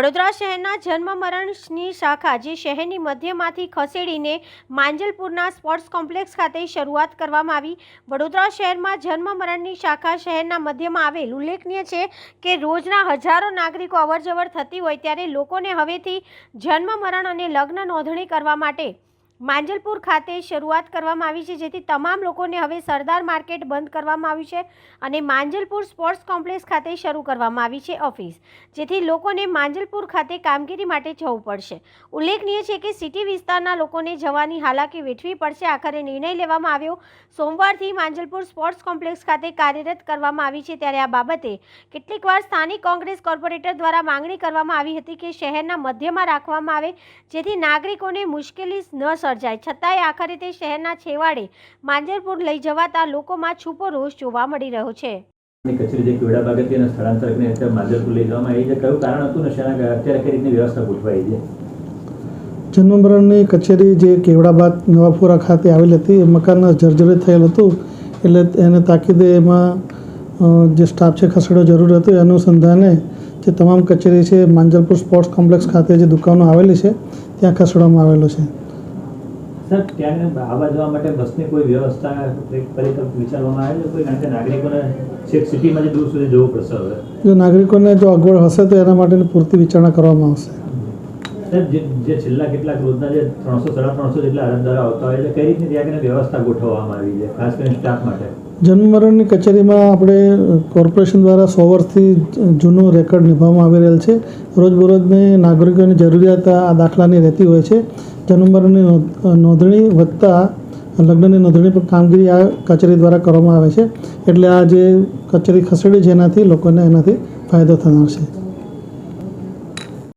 વડોદરા શહેરના જન્મ મરણની શાખા જે શહેરની મધ્યમાંથી ખસેડીને માંજલપુરના સ્પોર્ટ્સ કોમ્પ્લેક્સ ખાતે શરૂઆત કરવામાં આવી. વડોદરા શહેરમાં જન્મ મરણની શાખા શહેરના મધ્યમાં આવેલ. ઉલ્લેખનીય છે કે રોજના હજારો નાગરિકો અવરજવર થતી હોય ત્યારે લોકોને હવેથી જન્મ મરણ અને લગ્ન નોંધણી કરવા માટે માંજલપુર ખાતે શરૂઆત કરવામાં આવી છે, જેથી તમામ લોકોને હવે સરદાર માર્કેટ બંધ કરવામાં આવ્યું છે અને માંજલપુર સ્પોર્ટ્સ કોમ્પ્લેક્સ ખાતે શરૂ કરવામાં આવી છે ઓફિસ, જેથી લોકોને માંજલપુર ખાતે કામગીરી માટે જવું પડશે. ઉલ્લેખનીય છે કે સિટી વિસ્તારના લોકોને જવાની હાલાકી વેઠવી પડશે, આખરે નિર્ણય લેવામાં આવ્યો. સોમવારથી માંજલપુર સ્પોર્ટ્સ કોમ્પ્લેક્સ ખાતે કાર્યરત કરવામાં આવી છે, ત્યારે આ બાબતે કેટલીકવાર સ્થાનિક કોંગ્રેસ કોર્પોરેટર દ્વારા માંગણી કરવામાં આવી હતી કે શહેરના મધ્યમાં રાખવામાં આવે, જેથી નાગરિકોને મુશ્કેલી ન સર્જાય. છતાંય આખરે તે શહેરના છેવાડે માંજલપુર લઈ જવાતા લોકોમાં છૂપો રોષ જોવા મળી રહ્યો છે. ની કચેરી જે કેવડા બાગ હતી સ્થળાંતર કરીને અત્યારે માંજરપુર લઈ જવામાં આવી છે. કયું કારણ હતું ને શેના અત્યારે કઈ રીતની વ્યવસ્થા ગોઠવાઈ છે? જન્મમરણની કચેરી જે કેવડાબાદ નવાપુરા ખાતે આવેલી હતી એ મકાન જર્જરિત થયેલ હતું. એટલે એને તાકીદે એમાં જે સ્ટાફ છે ખસેડો જરૂર હતો. એ અનુસંધાને જે તમામ કચેરી છે માંજલપુર સ્પોર્ટ્સ કોમ્પ્લેક્સ ખાતે જે દુકાનો આવેલી છે ત્યાં ખસેડવામાં આવેલો છે. સર ત્યાં આવવા જવા માટે બસની કોઈ વ્યવસ્થા પરિકલ્પ વિચારવામાં આવે છે કોઈ? કારણ કે નાગરિકોને છેક સિટીમાંથી દૂર સુધી જવું પડશે હવે. જો નાગરિકોને જો અગવડ હશે તો એના માટેની પૂરતી વિચારણા કરવામાં આવશે. સાહેબ જે જે છેલ્લા કેટલાક રોજના જે ત્રણસો સાડા ત્રણસો જેટલા અરજદારો આવતા હોય છે કઈ રીતની ત્યાં વ્યવસ્થા ગોઠવવામાં આવી છે ખાસ કરીને સ્ટાફ માટે? જન્મમરણની કચેરીમાં આપણે કોર્પોરેશન દ્વારા સો વર્ષથી જૂનું રેકોર્ડ નિભાવવામાં આવી રહેલ છે. રોજબરોજની નાગરિકોની જરૂરિયાત આ દાખલાની રહેતી હોય છે. જન્મ મરણની નોંધ- નોંધણી વધતા લગ્નની નોંધણી પણ કામગીરી આ કચેરી દ્વારા કરવામાં આવે છે. એટલે આ જે કચેરી ખસેડી છે એનાથી લોકોને એનાથી ફાયદો થનાર છે.